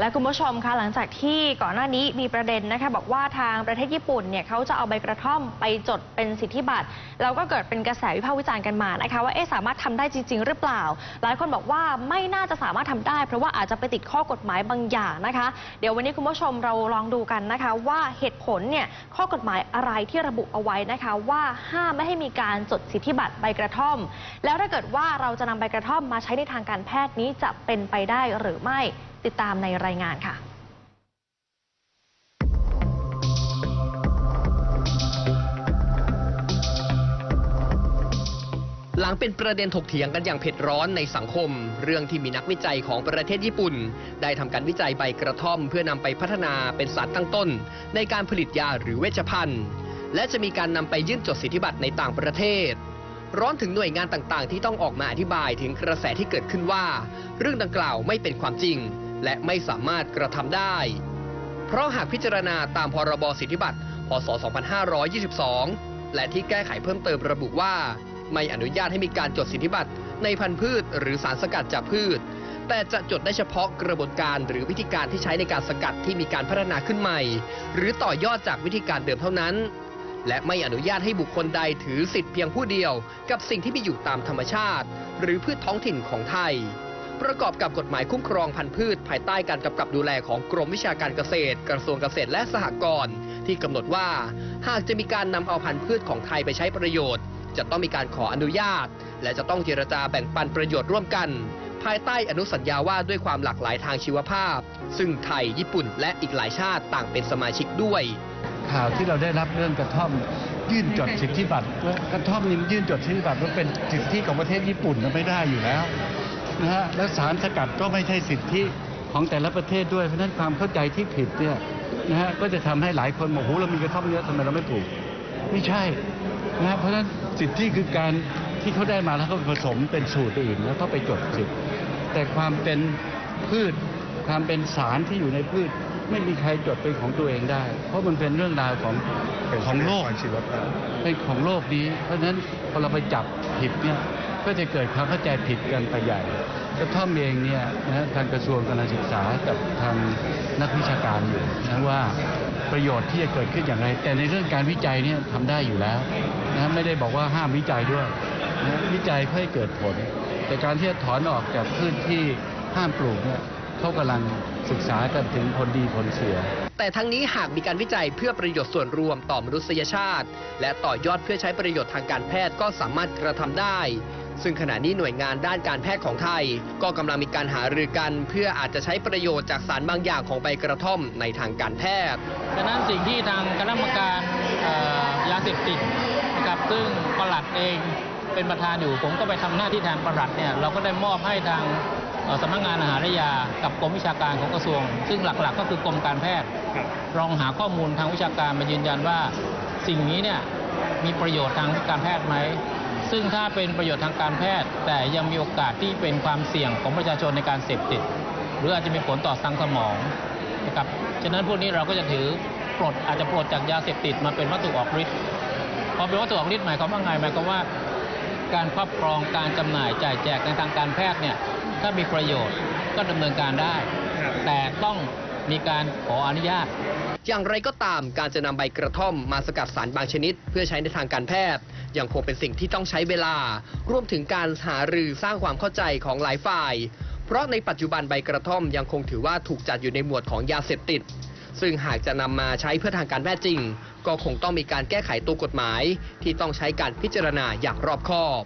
และคุณผู้ชมคะหลังจากที่ก่อนหน้านี้มีประเด็นนะคะบอกว่าทางประเทศญี่ปุ่นเนี่ยเขาจะเอาใบกระท่อมไปจดเป็นสิทธิบัตรแล้วก็เกิดเป็นกระแสวิพากษ์วิจารณ์กันมานะคะว่าเอ๊ะสามารถทำได้จริง ๆ หรือเปล่า หลายคนบอกว่าไม่น่าจะสามารถทำได้ เพราะว่าอาจจะไปติดข้อกฎหมายบางอย่างนะคะ เดี๋ยววันนี้คุณผู้ชมเราลองดูกันนะคะว่าเหตุผลเนี่ยข้อกฎหมายอะไรที่ระบุเอาไว้นะคะว่าห้ามไม่ให้มีการจดสิทธิบัตรใบกระท่อม แล้วถ้าเกิดว่าเราจะนำใบกระท่อมมาใช้ในทางการแพทย์นี้จะเป็นไปได้หรือไม่ ติดตามในรายงานค่ะหลังเป็นประเด็นถกเถียงกันอย่างเผ็ดร้อนในสังคม เรื่องที่มีนักวิจัยของประเทศญี่ปุ่น ได้ทำการวิจัยใบกระท่อม เพื่อนำไปพัฒนาเป็นสารตั้งต้น ในการผลิตยาหรือเวชภัณฑ์ และจะมีการนำไปยื่นจดสิทธิบัตรในต่างประเทศ ร้อนถึงหน่วยงานต่างๆ ที่ต้องออกมาอธิบายถึงกระแสที่เกิดขึ้นว่า เรื่องดังกล่าวไม่เป็นความจริง และไม่สามารถกระทำได้ เพราะหากพิจารณาตามพรบสิทธิบัตรพศ 2522 และที่แก้ไขเพิ่มเติมระบุว่า ไม่อนุญาตให้มีการจดสิทธิบัตรในพันธุ์พืช หรือสารสกัดจากพืช แต่จะจดได้เฉพาะกระบวนการหรือวิธีการที่ใช้ในการสกัดที่มีการพัฒนาขึ้นใหม่ หรือต่อยอดจากวิธีการเดิมเท่านั้น และไม่อนุญาตให้บุคคลใดถือสิทธิ์เพียงผู้เดียว กับสิ่งที่มีอยู่ตามธรรมชาติ หรือพืชท้องถิ่นของไทย ประกอบกับกฎหมายคุ้มครองพันธุ์พืช ภายใต้การกำกับดูแลของกรมวิชาการเกษตร กระทรวงเกษตรและสหกรณ์ที่กำหนดว่า หากจะมีการนำเอาพันธุ์พืชของไทยไปใช้ประโยชน์ จะต้องมีการขออนุญาต และจะต้องเจรจาแบ่งปันประโยชน์ร่วมกัน ภายใต้อนุสัญญาว่าด้วยความหลากหลายทางชีวภาพ ซึ่งไทย ญี่ปุ่น และอีกหลายชาติต่างเป็นสมาชิกด้วย ข่าวที่เราได้รับเรื่องกระท่อมยื่นจดสิทธิบัตรกระท่อมนี่ยื่นจดสิทธิบัตรว่าเป็นสิทธิของประเทศญี่ปุ่นนไม่ได้อยู่แล้ว นะฮะแล้วสารสกัดก็ไม่ใช่สิทธิของแต่ละประเทศด้วยเพราะฉะนั้นความเข้าใจที่ผิดเนี่ยนะฮะก็จะทำให้หลายคนบอกโอ้โหเรามีกระท่อมเยอะทำไมเราไม่ปลูกไม่ใช่นะฮะเพราะฉะนั้นสิทธิคือการที่เขาได้มาแล้วเขาผสมเป็นสูตรอื่นแล้วก็ไปจดสิทธิแต่ความเป็นพืชความเป็นสารที่อยู่ในพืช ไม่มีใครจดเป็นของตัวเองได้ เพราะมันเป็นเรื่องราวของของโลกชีวภาพเป็นของโลกนี้ เพราะฉะนั้นพอเราไปจับผิดเนี่ย ก็จะเกิดความเข้าใจผิดกันไปใหญ่กระท่อมเองเนี่ยนะทางกระทรวงการศึกษากับทางนักวิชาการอยู่นะว่าประโยชน์ที่จะเกิดขึ้นอย่างไร แต่ในเรื่องการวิจัยเนี่ยทำได้อยู่แล้วนะไม่ได้บอกว่าห้ามวิจัยด้วยนะวิจัยเพื่อให้เกิดผล แต่การที่จะถอนออกจากพืชที่ห้ามปลูกเนี่ยเขากำลังศึกษากันถึงผลดีผลเสีย แต่ทั้งนี้หากมีการวิจัยเพื่อประโยชน์ส่วนรวมต่อมนุษยชาติ และต่อยอดเพื่อใช้ประโยชน์ทางการแพทย์ก็สามารถกระทำได้ ซึ่งขณะนี้หน่วยงานด้านการแพทย์ของไทย ก็กำลังมีการหารือกัน เพื่ออาจจะใช้ประโยชน์จากสารบางอย่างของใบกระท่อมในทางการแพทย์ฉะนั้นสิ่งที่ทางคณะกรรมการเอ่อยาเสพติดนะครับซึ่งปลัดเองเป็นประธานอยู่ ผมก็ไปทำหน้าที่แทนปลัดเนี่ยเราก็ได้มอบให้ทางเอ่อสำนักงานอาหารและยากับกรมวิชาการของกระทรวง ซึ่งหลักๆ ก็คือกรมการแพทย์ลองหาข้อมูลทางวิชาการมายืนยันว่า สิ่งนี้เนี่ยมีประโยชน์ทางการแพทย์ไหม ซึ่งถ้าเป็นประโยชน์ทางการแพทย์ แต่ยังมีโอกาสที่เป็นความเสี่ยงของประชาชนในการเสพติด หรืออาจจะมีผลต่อทางสมองนะครับฉะนั้นพวกนี้เราก็จะถือปลดอาจจะปลดจากยาเสพติดมาเป็นวัตถุออกฤทธิ์พอเป็นวัตถุออกฤทธิ์หมายความว่าไงหมายความว่า การครอบครองการจำหน่ายจ่ายแจกในทางการแพทย์เนี่ยถ้ามีประโยชน์ก็ดำเนินการได้ แต่ต้อง มีการขออนุญาต อย่างไรก็ตามการจะนำใบกระท่อมมาสกัดสารบางชนิด เพื่อใช้ในทางการแพทย์ยังคงเป็นสิ่งที่ต้องใช้เวลารวมถึงการหารือสร้างความเข้าใจของหลายฝ่าย เพราะในปัจจุบันใบกระท่อมยังคงถือว่าถูกจัดอยู่ในหมวดของยาเสพติด ซึ่งหากจะนำมาใช้เพื่อทางการแพทย์จริง ก็คงต้องมีการแก้ไขตัวกฎหมาย ที่ต้องใช้การพิจารณาอย่างรอบคอบ